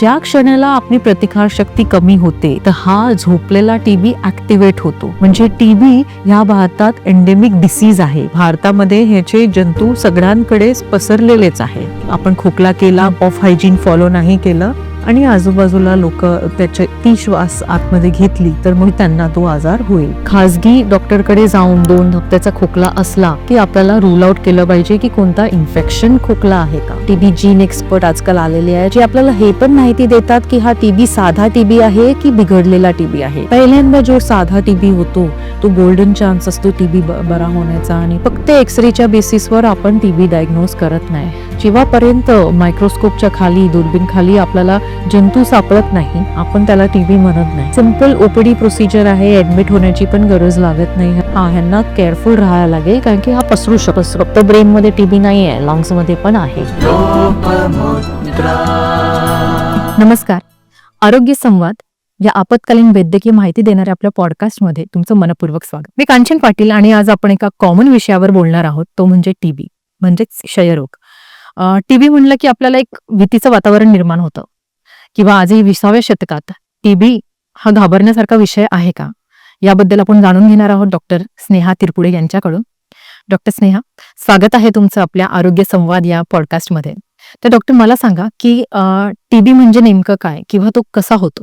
ज्या क्षणाला आपली प्रतिकारशक्ती कमी होते तर हा झोपलेला टीबी ऍक्टिव्हेट होतो. म्हणजे टीबी ह्या भारतात एंडेमिक डिसीज आहे. भारतामध्ये ह्याचे जंतू सगळ्यांकडे पसरलेलेच आहे आपण खोकला केला ऑफ हायजीन फॉलो नाही केलं आणि आजूबाजूला लोक त्याचे ती श्वास आतमध्ये घेतली तर मग त्यांना तो आजार होईल. खासगी डॉक्टरकडे जाऊन दोन हप्त्याचा खोकला असला की आपल्याला रूल आउट केलं पाहिजे की कोणता इन्फेक्शन खोकला आहे का? टीबी जीन एक्सपर्ट आजकाल आलेले आहे जे आपल्याला हे पण माहिती देतात की हा टीबी साधा टीबी आहे की बिघडलेला टीबी आहे? पहिल्यांदा जो साधा टीबी होतो तो गोल्डन चान्स असतो टीबी बरा होण्याचा आणि फक्त एक्सरेच्या बेसिसवर आपण टीबी डायग्नोज करत नाही. जेव्हापर्यंत मायक्रोस्कोपच्या खाली दुर्बीन खाली आपल्याला जंतू सापडत नाही आपण त्याला टीबी म्हणत नाही. सिंपल ओपीडी प्रोसिजर आहे ऍडमिट होण्याची पण गरज लागत नाही. हा ह्यांना केअरफुल राहायला लागेल कारण की हा पसरू शकतो. फक्त ब्रेन मध्ये टीबी नाही आहे लंग्समध्ये पण आहे. नमस्कार. आरोग्य संवाद या आपत्कालीन वैद्यकीय माहिती देणाऱ्या आपल्या पॉडकास्टमध्ये तुमचं मनपूर्वक स्वागत. मी कांचन पाटील आणि आज आपण एका कॉमन विषयावर बोलणार आहोत तो म्हणजे टीबी म्हणजेच क्षयरोग. टीबी म्हणलं की आपल्याला एक भीतीचं वातावरण निर्माण होतं. किंवा आजही विसाव्या शतकात टीबी हा घाबरण्यासारखा विषय आहे का? याबद्दल आपण जाणून घेणार आहोत डॉक्टर स्नेहा तिरपुडे यांच्याकडून. डॉक्टर स्नेहा स्वागत आहे तुमचं आपल्या आरोग्य संवाद या पॉडकास्टमध्ये. तर डॉक्टर मला सांगा की टीबी म्हणजे नेमकं काय किंवा तो कसा होतो?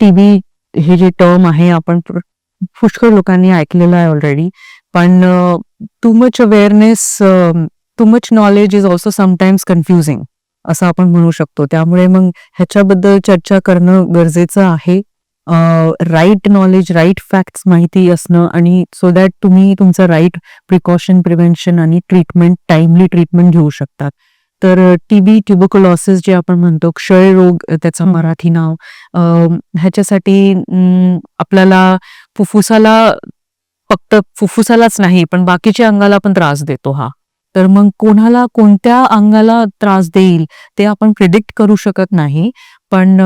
टीबी हे जे टर्म आहे आपण पुष्कळ लोकांनी ऐकलेलं आहे ऑलरेडी पण too much awareness too much knowledge is also sometimes confusing असं आपण म्हणू शकतो. त्यामुळे मग ह्याच्याबद्दल चर्चा करणं गरजेचं आहे. राईट नॉलेज राईट फॅक्ट्स माहिती असणं आणि सो दॅट तुम्ही तुमचं राईट प्रिकॉशन प्रिव्हेन्शन आणि ट्रीटमेंट टाइमली ट्रीटमेंट घेऊ शकतात. तर टीबी ट्युबोकोलॉसिस जे आपण म्हणतो क्षयरोग त्याचं मराठी नाव ह्याच्यासाठी आपल्याला फुफ्फुसाला फक्त फुफ्फुसालाच नाही पण बाकीच्या अंगाला पण त्रास देतो हा. तर मग कोणाला कोणत्या अंगाला त्रास देईल ते आपण प्रिडिक्ट करू शकत नाही. पण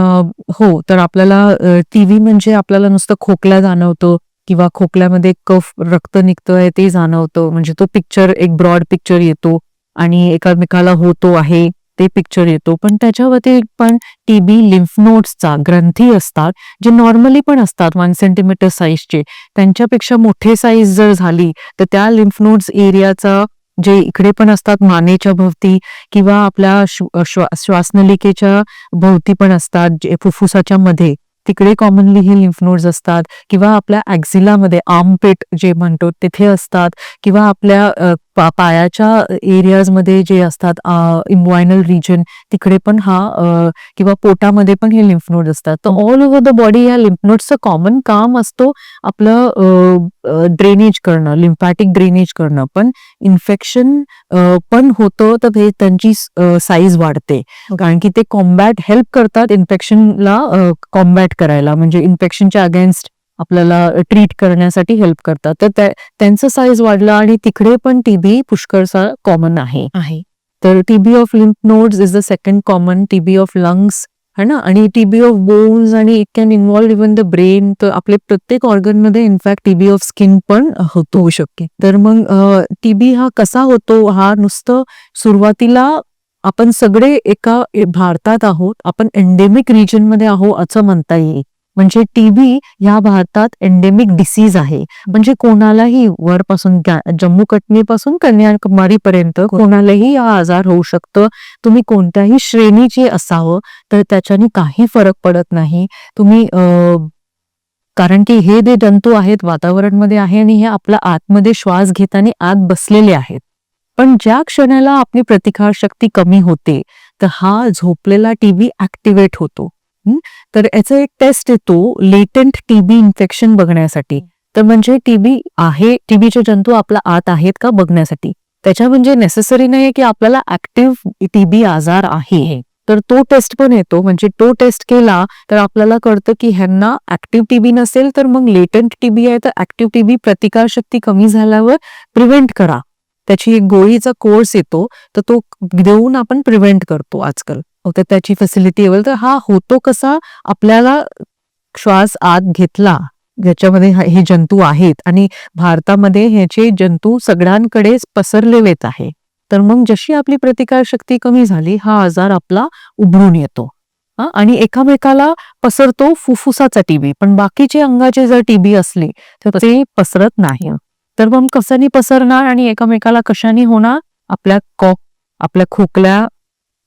हो तर आपल्याला टीव्ही म्हणजे आपल्याला नुसतं खोकला जाणवतो किंवा खोकल्यामध्ये कफ रक्त निघतोय ते जाणवतं. म्हणजे तो पिक्चर एक ब्रॉड पिक्चर येतो आणि एकामेकाला होतो आहे ते पिक्चर येतो. पण त्याच्यावरती पण टीबी लिम्फ नोट्सचा ग्रंथी असतात जे नॉर्मली पण असतात वन सेंटीमीटर साईजचे त्यांच्यापेक्षा मोठे साईज जर झाली तर त्या लिम्फ नोट्स एरियाचा जे इकडे पण असतात मानेच्या भोवती किंवा आपल्या श्वा- श्वासनलिकेच्या भोवती पण असतात जे फुफ्फुसाच्या मध्ये. तिकडे कॉमनली हे लिम्फ नोड्स असतात किंवा आपल्या ऍक्झिलामध्ये आर्मपेट जे म्हणतो तिथे असतात किंवा आपल्या पा- पायाच्या एरियाजमध्ये जे असतात इम्वायनल रिजन तिकडे पण हा किंवा पोटामध्ये पण हे लिम्फ नोड असतात. तर ऑल ओव्हर द बॉडी या लिम्फ नोड्सचं कॉमन काम असतो आपलं ड्रेनेज करणं लिम्फॅटिक ड्रेनेज करणं. पण इन्फेक्शन पण होतं तर हे त्यांची साईज वाढते. कारण की ते कॉम्बॅट हेल्प करतात इन्फेक्शनला कॉम्बॅट करायला. म्हणजे इन्फेक्शनच्या अगेन्स्ट आपल्याला ट्रीट करण्यासाठी हेल्प करतात. तर त्या- त्यांचं साईज वाढलं आणि तिकडे पण टीबी पुष्कळसा कॉमन आहे. आहे. तर TB of lymph nodes is the second common TB of lungs है ना? आणि टीबी ऑफ बोन्स आणि it can involve even the brain तर आपले प्रत्येक ऑर्गनमध्ये in fact TB of skin पण होतो होऊ शकते तर मग टीबी हा कसा होतो? हा नुसतं सुरुवातीला आपण सगळे एका भारतात आहोत. आपण एंडेमिक रिजनमध्ये आहोत असं म्हणता येईल. म्हणजे टीबी ह्या भारतात एंडेमिक डिसीज आहे. म्हणजे कोणालाही वरपासून जम्मू काश्मीरपासून कन्याकुमारी पर्यंत कोणालाही हा आजार होऊ शकतं. तुम्ही कोणत्याही श्रेणीचे असावं तर त्याच्याने काही फरक पडत नाही. तुम्ही कारण की हे जे जंतू आहेत वातावरणमध्ये आहे आणि हे आपल्या आतमध्ये श्वास घेताना आत बसलेले आहेत. पण ज्या क्षणाला आपली प्रतिकारशक्ती कमी होते तर हा झोपलेला टीबी ऍक्टिव्हेट होतो. हं? तर याचा एक टेस्ट येतो लेटंट टीबी इन्फेक्शन बघण्यासाठी. तर म्हणजे टीबी आहे टीबीचे जंतू आपल्या आत आहेत का बघण्यासाठी? त्याच्या म्हणजे नेसेसरी नाही की आपल्याला ऍक्टिव्ह टीबी आजार आहे तर तो टेस्ट पण येतो. म्हणजे तो टेस्ट केला तर आपल्याला कळतं की ह्यांना ऍक्टिव्ह टीबी नसेल तर मग लेटंट टीबी आहे तर ऍक्टिव्ह टीबी प्रतिकारशक्ती कमी झाल्यावर प्रिव्हेंट करा. त्याची एक गोळीचा कोर्स येतो. तर तो देऊन आपण प्रिव्हेंट करतो आजकाल. तर त्याची फॅसिलिटी अवेल तर हा होतो कसा? आपल्याला श्वास आत घेतला. ज्याच्यामध्ये हे जंतू आहेत. आणि भारतामध्ये ह्याचे जंतू सगळ्यांकडे पसरलेलेच आहे. तर मग जशी आपली प्रतिकारशक्ती कमी झाली हा आजार आपला उभरून येतो. हा, आणि एकामेकाला पसरतो फुफ्फुसाचा टीबी. पण बाकीचे अंगाचे जर टीबी असले तर ते पसरत नाही. तर मग कशाने पसरणार आणि एकामेकाला कशाने होणार? आपल्या कॉक आपल्या खोकल्या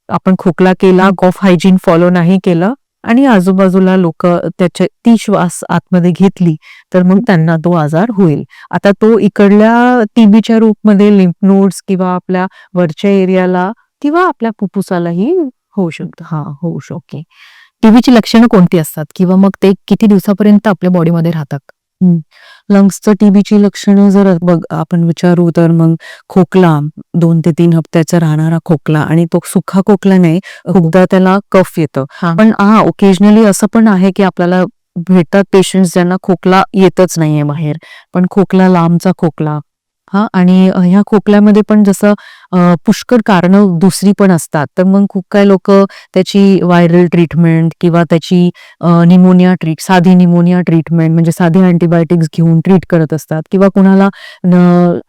आपण खोकला केला कॉफ हायजीन फॉलो नाही केलं आणि आजूबाजूला लोक त्याचे ती श्वास आतमध्ये घेतली तर मग त्यांना तो आजार होईल. आता तो इकडल्या टीबीच्या रूपमध्ये लिम्फ नोड्स किंवा आपल्या वरच्या एरियाला किंवा आपल्या फुफ्फुसालाही होऊ शकतं. हा होऊ शकते टीबीची लक्षणं कोणती असतात? किंवा मग ते किती दिवसापर्यंत आपल्या बॉडीमध्ये राहतात? लंग्सचं टीबीची लक्षणं जर बघ आपण विचारू तर मग खोकला दोन ते तीन हप्त्याचा राहणारा खोकला आणि तो सुखा खोकला नाही खूपदा त्याला कफ येतं. पण हा ओकेजनली असं पण आहे की आपल्याला भेटतात पेशंट्स ज्यांना खोकला येतच नाहीये बाहेर. पण खोकला लांबचा खोकला हा आणि ह्या खोकल्यामध्ये पण जसं पुष्कळ कारणं दुसरी पण असतात तर मग खूप काही लोक त्याची व्हायरल ट्रीटमेंट किंवा त्याची निमोनिया ट्रीट साधी निमोनिया ट्रीटमेंट म्हणजे साधे अँटीबायोटिक्स घेऊन ट्रीट करत असतात किंवा कुणाला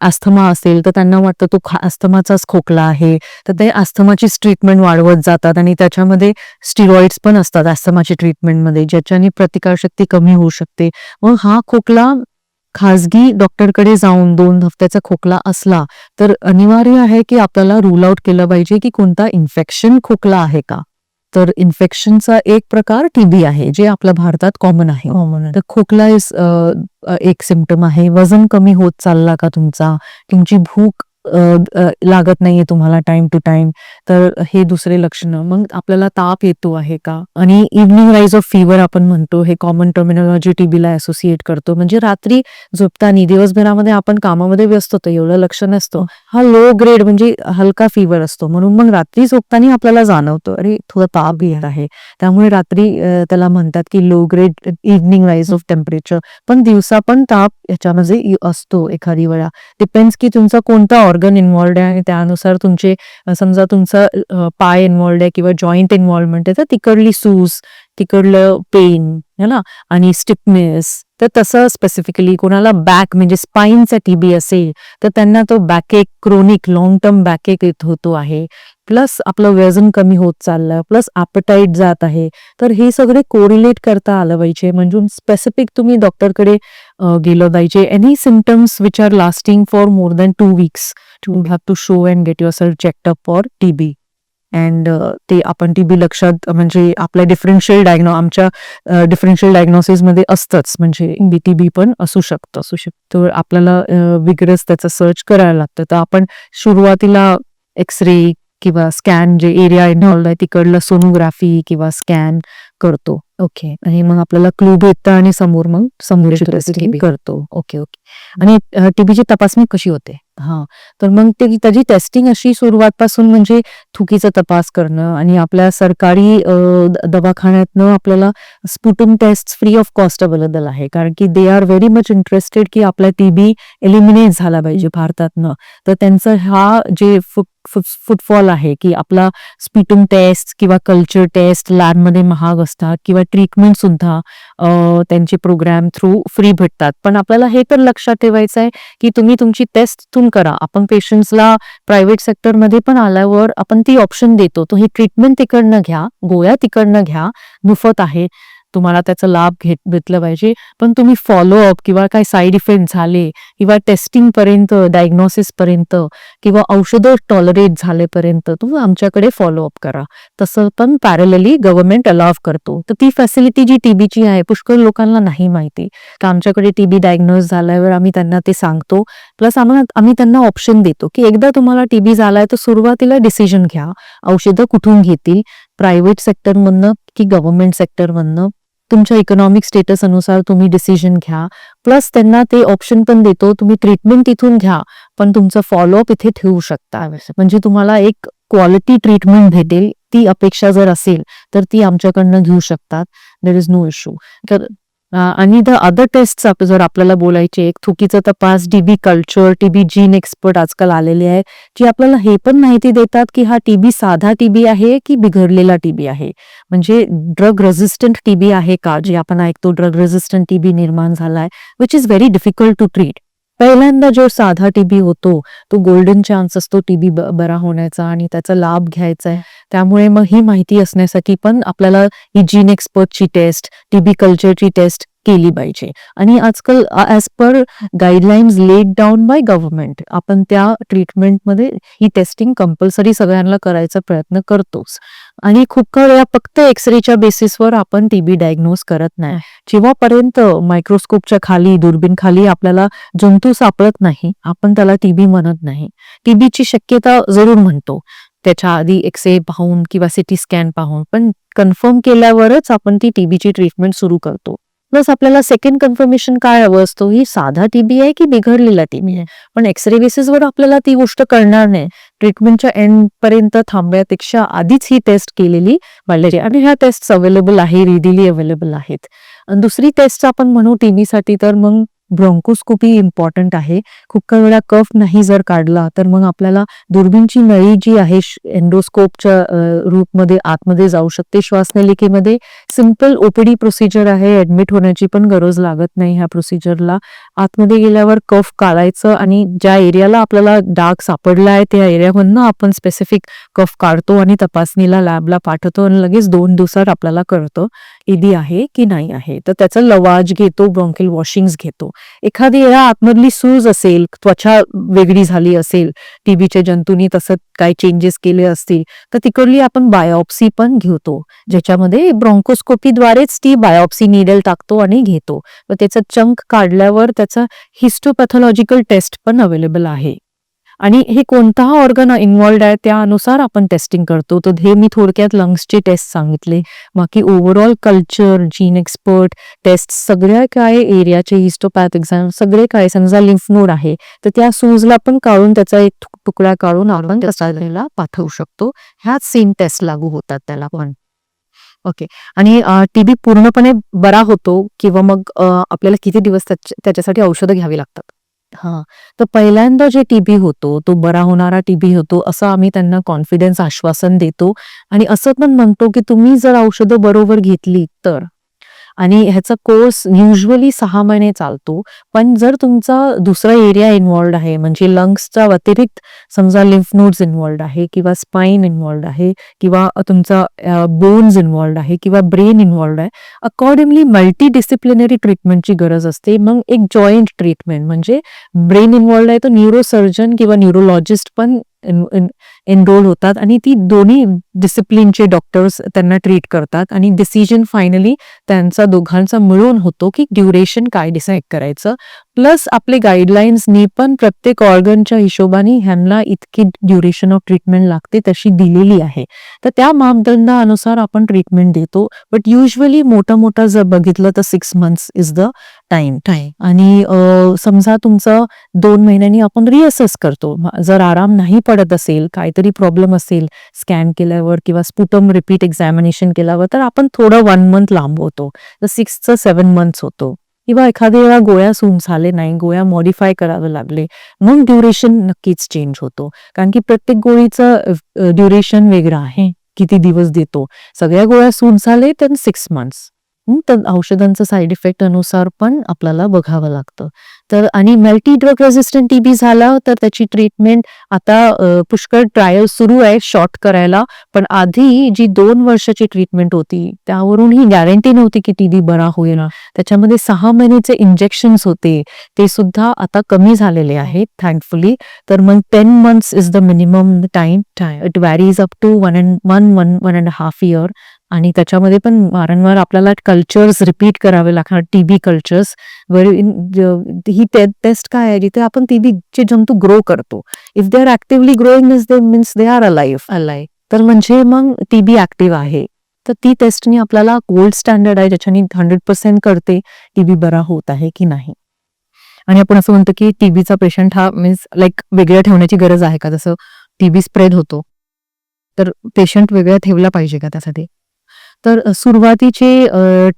अस्थमा असेल तर त्यांना वाटतं तो अस्थमाचाच खोकला आहे तर ते अस्थमाचीच ट्रीटमेंट वाढवत जातात आणि त्याच्यामध्ये स्टिरॉइड्स पण असतात आस्थमाची ट्रीटमेंटमध्ये ज्याच्याने प्रतिकारशक्ती कमी होऊ शकते. मग हा खोकला खाजगी डॉक्टरकडे जाऊन दोन हफ्त्याचा खोकला असला तर अनिवार्य आहे की आपल्याला रूल आउट केलं पाहिजे की कोणता इन्फेक्शन खोकला आहे का? तर इन्फेक्शनचा एक प्रकार टीबी आहे जे आपल्या भारतात कॉमन आहे. तर खोकला इज एक सिम्पटम आहे. वजन कमी होत चालला का तुमचा? तुमची भूक लागत नाहीये तुम्हाला टाइम टू टाइम तर हे दुसरे लक्षण. मग आपल्याला ताप येतो आहे का? आणि इव्हनिंग राईज ऑफ फिवर आपण म्हणतो हे कॉमन टर्मिनॉलॉजी टीबीला असोसिएट करतो. म्हणजे रात्री झोपताना दिवसभरामध्ये आपण कामामध्ये व्यस्त होतो एवढं लक्ष नसतं. हा लो ग्रेड म्हणजे हलका फिवर असतो. म्हणून मग रात्री झोपताना आपल्याला जाणवतो अरे थोडा ताप येत आहे. त्यामुळे रात्री त्याला म्हणतात की low grade evening rise of temperature पण दिवसा पण ताप याच्यामध्ये असतो एखादी वेळा. डिपेंड्स की तुमचा कोणता ऑर्गन इन्व्हॉल्ड आहे आणि त्यानुसार तुमचे समजा तुमचा पाय इन्व्हॉल्ड आहे किंवा जॉईंट इन्व्हॉल्वमेंट आहे तर तिकडली सूज तिकडलं पेन है ना? आणि स्टिफनेस तर तसं स्पेसिफिकली कोणाला बॅक म्हणजे स्पाईनचा टीबी असेल तर त्यांना तो backache chronic long term backache येत होतो आहे. प्लस आपलं वजन कमी होत चाललं प्लस ॲपटाईट जात आहे. तर हे सगळे कोरिलेट करता आलं पाहिजे. म्हणजे स्पेसिफिक तुम्ही डॉक्टरकडे गेलं पाहिजे. Any symptoms which are lasting for more than two weeks to have to show and get yourself checkup for TB and ते आपण टीबी लक्षात म्हणजे आपल्या डिफरन्शियल डायग्नो आमच्या डिफरन्शियल डायग्नोसिसमध्ये असतंच. म्हणजे बीटीबी पण असू शकतं असू शकतं. आपल्याला विगरस त्याचं सर्च करायला लागतं. तर आपण सुरुवातीला एक्सरे किंवा स्कॅन जे एरिया इन्व्हॉल्ड आहे तिकडलं सोनोग्राफी किंवा स्कॅन करतो. ओके आणि मग आपल्याला क्लू भेटतं आणि समोर मग TB. करतो. ओके ओके आणि टीबीची तपासणी कशी होते? हा. तर मग ते त्याची टेस्टिंग अशी सुरुवातपासून म्हणजे थुकीचा तपास करणं आणि आपल्या सरकारी अ, द- दवाखान्यातनं आपल्याला sputum test free of cost available आहे. कारण की they are very much interested की आपला टीबी एलिमिनेट झाला पाहिजे भारतातनं. तर त्यांचं हा जे फुट फुटफॉल आहे की आपला स्पिटम टेस्ट किंवा कल्चर टेस्ट लॅबमध्ये महाग असतात किंवा ट्रीटमेंट सुद्धा त्यांचे प्रोग्राम थ्रू फ्री भेटतात. पण आपल्याला हे तर लक्षात ठेवायचं आहे की तुम्ही तुमची टेस्ट तुम करा. आपण पेशंट्सला प्रायव्हेट सेक्टरमध्ये पण आल्यावर आपण ती ऑप्शन देतो. तो ही ट्रीटमेंट तिकडनं घ्या गोळ्या तिकडनं घ्या मुफत आहे. तुम्हाला त्याचा लाभ घेत घेतलं पाहिजे. पण तुम्ही फॉलोअप किंवा काय साईड इफेक्ट झाले किंवा टेस्टिंग पर्यंत डायग्नोसिस पर्यंत किंवा औषधं टॉलरेट झालेपर्यंत तुम्ही आमच्याकडे फॉलोअप करा. तसं पण पॅरलली गव्हर्नमेंट अलाव करतो. तर ती फॅसिलिटी जी टीबीची आहे पुष्कळ लोकांना नाही माहिती. तर आमच्याकडे टीबी डायग्नोज झाल्यावर आम्ही त्यांना ते सांगतो. प्लस आम्हाला आम्ही त्यांना ऑप्शन देतो की एकदा तुम्हाला टीबी झालाय तर सुरुवातीला डिसिजन घ्या. औषधं कुठून घेतील? प्रायव्हेट सेक्टरमधनं की गव्हर्नमेंट सेक्टरमधनं तुमच्या इकॉनॉमिक स्टेटस अनुसार तुम्ही डिसिजन घ्या. प्लस त्यांना ते ऑप्शन पण देतो तुम्ही ट्रीटमेंट तिथून घ्या. पण तुमचं फॉलोअप इथे ठेवू शकता. म्हणजे तुम्हाला एक क्वालिटी ट्रीटमेंट भेटेल. ती अपेक्षा जर असेल तर ती आमच्याकडनं घेऊ शकतात. देर इज नो इश्यू तर आणि द अदर टेस्ट जर आपल्याला बोलायचे एक थुकीचा तपास TB culture TB gene expert आजकाल आलेले आहे जी आपल्याला हे पण माहिती देतात की हा टीबी साधा टीबी आहे की बिघडलेला टीबी आहे? म्हणजे ड्रग रेझिस्टंट टीबी आहे का? जे आपण ऐकतो ड्रग रेझिस्टंट टीबी निर्माण झालाय which is very difficult to treat पहिल्यांदा जो साधा टीबी होतो तो गोल्डन चान्स असतो टीबी बरा होण्याचा आणि त्याचा लाभ घ्यायचा आहे. त्यामुळे मग ही माहिती असण्यासाठी पण आपल्याला ही जीन एक्सपर्टची टेस्ट टीबी कल्चरची टेस्ट केली पाहिजे. आणि आजकाल as per guidelines laid down by government आपण त्या ट्रीटमेंटमध्ये ही टेस्टिंग कंपल्सरी सगळ्यांना करायचा प्रयत्न करतोच. आणि खूप काही वेळा फक्त एक्सरेच्या बेसिसवर आपण टीबी डायग्नोज करत नाही. जेव्हापर्यंत मायक्रोस्कोपच्या खाली दुर्बीन खाली आपल्याला जंतू सापडत नाही आपण त्याला टीबी म्हणत नाही. टीबीची शक्यता जरूर म्हणतो. त्याच्या आधी एक्सरे पाहून किंवा सिटी स्कॅन पाहून पण कन्फर्म केल्यावरच आपण ती टीबीची ट्रीटमेंट सुरू करतो. प्लस आपल्याला सेकंड कन्फर्मेशन काय हवं असतो? ही साधा टीबी आहे की बिघडलेला टीबी आहे? पण एक्सरे बेसिसवर आपल्याला ती गोष्ट कळणार नाही. ट्रीटमेंटच्या एंड पर्यंत थांबण्यापेक्षा आधीच ही टेस्ट केलेली वाढलेली आणि ह्या टेस्ट अवेलेबल आहे रिडिली अवेलेबल आहेत. आणि दुसरी टेस्ट आपण म्हणू टीबीसाठी तर मग ब्रॉन्कोस्कोपी इम्पॉर्टंट आहे. खूप काही वेळा कफ नाही जर काढला तर मग आपल्याला दुर्बीनची नळी जी आहे एन्डोस्कोपच्या रूपमध्ये आतमध्ये जाऊ शकते. श्वासनलिकेमध्ये सिंपल ओपीडी प्रोसिजर आहे. ऍडमिट होण्याची पण गरज लागत नाही ह्या प्रोसिजरला आतमध्ये गेल्यावर कफ काढायचं आणि ज्या एरियाला आपल्याला डाग सापडला आहे त्या एरियामधनं आपण स्पेसिफिक कफ काढतो आणि तपासणीला लॅबला पाठवतो आणि लगेच दोन दिवसात आपल्याला कळतं इदी आहे की नाही आहे? तर त्याचा लवाज घेतो ब्रॉन्किल वॉशिंग्स घेतो. एखादी वेळा आतमधली सूज असेल त्वचा वेगळी झाली असेल टीबीच्या जंतूंनी तसं काय चेंजेस केले असतील तर तिकडली आपण बायोप्सी पण घेतो ज्याच्यामध्ये ब्रॉन्कोस्कोपीद्वारेच ती बायोप्सी निडल टाकतो आणि घेतो. व त्याचा चंक काढल्यावर त्याचा हिस्टोपॅथॉलॉजिकल टेस्ट पण अवेलेबल आहे. आणि हे कोणता ऑर्गन इन्व्हॉल्ड आहे त्यानुसार आपण टेस्टिंग करतो. तर हे मी थोडक्यात लंग्सचे टेस्ट सांगितले. बाकी overall culture gene expert test सगळ्या काय एरियाचे हिस्टोपॅथ एक्झाम सगळे काय समजा लिम्फ नोड आहे तर त्या सूजला पण काढून त्याचा एक तुकडा काढून आपण त्याला पाठवू शकतो. ह्याच सेम टेस्ट लागू होतात त्याला पण. ओके आणि टीबी पूर्णपणे बरा होतो किंवा मग आपल्याला किती दिवस त्याच्यासाठी औषधं घ्यावी लागतात? हा. तर पहिल्यांदा जे टीबी होतो तो बरा होणारा टीबी होतो असं आम्ही त्यांना कॉन्फिडन्स आश्वासन देतो. आणि असं पण म्हणतो की तुम्ही जर औषधं बरोबर घेतली तर. आणि ह्याचा कोर्स युजली सहा महिने चालतो. पण जर तुमचा दुसरा एरिया इन्वॉल्ड आहे म्हणजे लंग्सचा व्यतिरिक्त समजा लिम्फ नोड्स इन्वॉल्ड आहे किंवा स्पाइन इन्वॉल्ड आहे किंवा तुमचा बोन्स इन्वॉल्ड आहे किंवा ब्रेन इन्वॉल्ड आहे अकॉर्डिंगली मल्टी डिसिप्लिनरी ट्रीटमेंटची गरज असते. मग एक जॉईंट ट्रीटमेंट म्हणजे ब्रेन इन्वॉल्ड आहे तर न्यूरोसर्जन किंवा न्यूरोलॉजिस्ट पण एनरोल होतात आणि ती दोन्ही डिसिप्लिनचे डॉक्टर्स त्यांना ट्रीट करतात आणि डिसिजन फायनली त्यांचा दोघांचा मिळून होतो की ड्युरेशन काय डिसाईड करायचं. प्लस आपले गाईडलाईन्सनी पण प्रत्येक ऑर्गनच्या हिशोबाने ह्यांना इतकी ड्युरेशन ऑफ ट्रीटमेंट लागते तशी दिलेली आहे. तर त्या मापदंडानुसार आपण ट्रीटमेंट देतो बट युजली मोठा मोठा जर बघितलं तर six months is the time time आणि समजा तुमचं दोन महिन्यांनी आपण रिअसेस करतो. जर आराम नाही पडत असेल काहीतरी प्रॉब्लेम असेल स्कॅन केल्यावर किंवा स्पुटम रिपीट एक्झामिनेशन केल्यावर तर आपण थोडं वन मंथ लांब होतो. तर सिक्सचं सेवन मंथ्स होतो. किंवा एखाद्या वेळा गोळ्या सून झाले नाही गोळ्या मॉडिफाय करावे लागले मग ड्युरेशन नक्कीच चेंज होतो. कारण की प्रत्येक गोळीचं ड्युरेशन वेगळं आहे. किती दिवस देतो. सगळ्या गोळ्या सून झाले तर सिक्स मंथ्स तर औषधांचं साईड इफेक्ट अनुसार पण आपल्याला बघावं लागतं. तर आणि मल्टी ड्रग रेझिस्टंट टीबी झाला तर त्याची ट्रीटमेंट आता पुष्कळ ट्रायल सुरू आहे शॉर्ट करायला. पण आधी जी दोन वर्षाची ट्रीटमेंट होती त्यावरून ही गॅरंटी नव्हती की टीबी बरा होईल. त्याच्यामध्ये सहा महिन्याचे इंजेक्शन्स होते. ते सुद्धा आता कमी झालेले आहेत थँकफुली तर मग ten months is the minimum time it varies up to one and one one one and half year आणि त्याच्यामध्ये पण वारंवार आपल्याला कल्चर्स रिपीट करावे लागणार टीबी कल्चर्स वर ही टेस्ट काय आहे जिथे आपण टीबीचे जंतू ग्रो करतो. If they are actively growing means they means they are alive अलाय तर म्हणजे मग टीबी ऍक्टिव्ह आहे. तर ती टेस्टनी आपल्याला गोल्ड स्टँडर्ड आहे ज्याच्यानी हंड्रेड पर्सेंट करते टीबी बरा होत आहे की नाही. आणि आपण असं म्हणतो की टीबीचा पेशंट हा मीन्स लाईक वेगळ्या ठेवण्याची गरज आहे का? जसं टीबी स्प्रेड होतो. तर पेशंट वेगळ्या ठेवला पाहिजे का त्यासाठी? तर सुरुवातीचे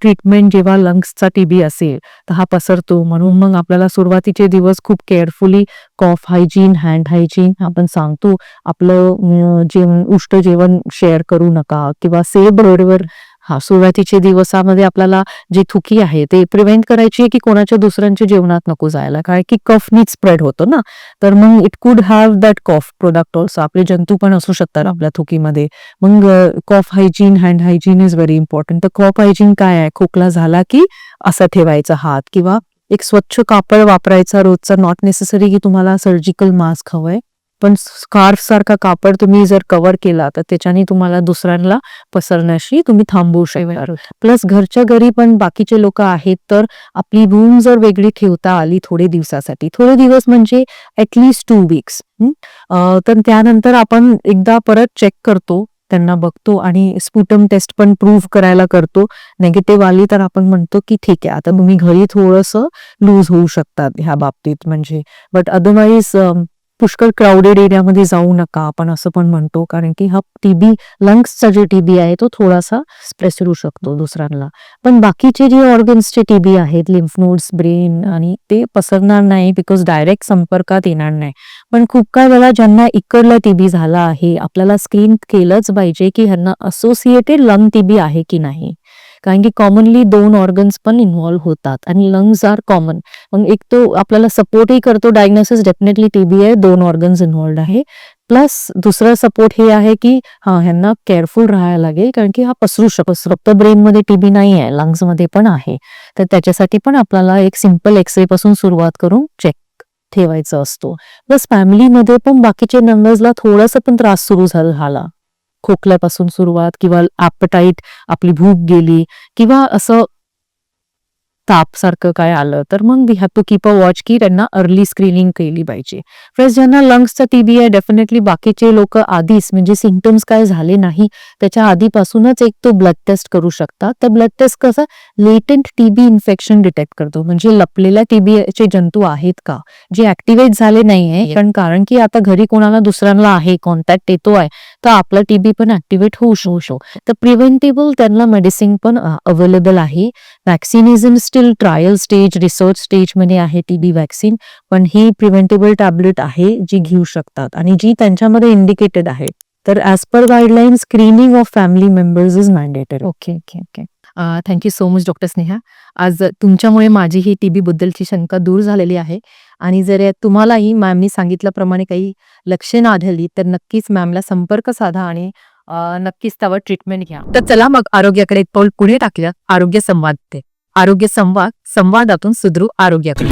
ट्रीटमेंट जेव्हा लंग्सचा टीबी असेल तर हा पसरतो. म्हणून मग आपल्याला सुरुवातीचे दिवस खूप carefully cough hygiene hand hygiene आपण सांगतो. आपलं जेवण उष्ट जेवण शेअर करू नका किंवा सेब रोडवर हा सुरुवातीच्या दिवसामध्ये आपल्याला जे थुकी आहे ते प्रिव्हेंट करायची आहे की कोणाच्या दुसऱ्यांच्या जेवणात नको जायला? कारण की कफ नीट स्प्रेड होतो ना? तर मग it could have that cough product also आपले जंतू पण असू शकतात आपल्या थुकीमध्ये. मग cough hygiene hand hygiene is very important तर कॉफ हायजीन काय आहे? खोकला झाला की असा ठेवायचा हात किंवा एक स्वच्छ कापड वापरायचा रोजचा नॉट नेसेसरी की तुम्हाला सर्जिकल मास्क हवंय. पण स्कार्फ सारखा कापड तुम्ही जर कव्हर केला तर त्याच्याने तुम्हाला दुसऱ्यांना पसरण्याशी तुम्ही थांबवू शकता. प्लस घरच्या घरी पण बाकीचे लोक आहेत तर आपली रूम जर वेगळी ठेवता आली थोडे दिवसासाठी थोडे दिवस म्हणजे ऍटलिस्ट टू वीक्स तर त्यानंतर आपण एकदा परत चेक करतो त्यांना बघतो आणि स्पुटम टेस्ट पण प्रूव्ह करायला करतो. नेगेटिव्ह आली तर आपण म्हणतो की ठीक आहे आता तुम्ही घरी थोडंसं लूज होऊ शकतात ह्या बाबतीत म्हणजे. बट अदरवाईज पुष्कळ क्राऊडेड एरियामध्ये जाऊ नका आपण असं पण म्हणतो. कारण की हा टीबी लंग्सचा जे टीबी आहे तो थोडासा स्प्रेस होऊ शकतो दुसऱ्यांना. पण बाकीचे जे ऑर्गन्सचे टीबी आहेत लिम्फ नोड्स ब्रेन आणि ते पसरणार नाही बिकॉज डायरेक्ट संपर्कात येणार नाही. पण खूप काय वेळा ज्यांना इकडला टीबी झाला आहे आपल्याला स्क्रीन केलंच पाहिजे की ह्यांना असोसिएटेड लंग टीबी आहे की नाही. कारण की कॉमनली दोन ऑर्गन्स पण इन्व्हॉल्व्ह होतात आणि लंग्स आर कॉमन मग एक तो आपल्याला सपोर्टही करतो डायग्नोसिस डेफिनेटली टीबी आहे दोन ऑर्गन्स इन्व्हॉल्ड आहे. प्लस दुसरा सपोर्ट हे आहे की हा ह्यांना केअरफुल राहायला लागेल कारण की हा पसरू शकतो फक्त ब्रेनमध्ये टीबी नाही आहे लंग्समध्ये मध्ये पण आहे. तर त्याच्यासाठी पण आपल्याला एक सिंपल एक्सरे पासून सुरुवात करून चेक ठेवायचं असतो. प्लस फॅमिलीमध्ये पण बाकीच्या मेंबर्सला थोडासा पण त्रास सुरू झाला झाला. खोकल्यापासून सुरुवात किंवा ॲपटाईट आपली भूक गेली किंवा असं ताप सारखं काय आलं तर मग we have to keep a watch की त्यांना अर्ली स्क्रीनिंग केली पाहिजे. फ्रेस ज्यांना लंग्सचा टीबी आहे डेफिनेटली बाकीचे लोक आधीच म्हणजे सिम्पटम्स काय झाले नाही त्याच्या आधीपासूनच एक तो ब्लड टेस्ट करू शकतात. तर ब्लड टेस्ट कसं? लेटेंट टीबी इन्फेक्शन डिटेक्ट करतो. म्हणजे लपलेल्या टीबीचे जंतू आहेत का? जे ऍक्टिव्हेट झाले नाहीये कारण कारण की आता घरी कोणाला दुसऱ्यांना आहे कॉन्टॅक्ट येतो आहे तर आपला टीबी पण ऍक्टिव्हेट होऊ शकतो. तर प्रिव्हेंटेबल त्यांना मेडिसिन पण अवेलेबल आहे. Vaccine is in still trial stage research स्टेजमध्ये आहे टी बी वॅक्सिन पण ही प्रिव्हेंटेबल टॅबलेट आहे जी घेऊ शकतात आणि जी त्यांच्यामध्ये इंडिकेटेड आहे. तर as per guideline screening of family members is mandated okay okay okay thank you so much doctor Sneha आज तुमच्यामुळे माझी ही टी बद्दलची शंका दूर झालेली आहे. आणि जर तुम्हालाही मॅमनी सांगितल्याप्रमाणे काही लक्षणं आढळली तर नक्कीच मॅमला संपर्क साधा आणि नक्कीच त्यावर ट्रीटमेंट घ्या. तर चला मग आरोग्याकडे एक पाऊल पुढे टाकूया आरोग्य संवाद ते. आरोग्य संवाद संवादातून सुदृढ आरोग्याकडे.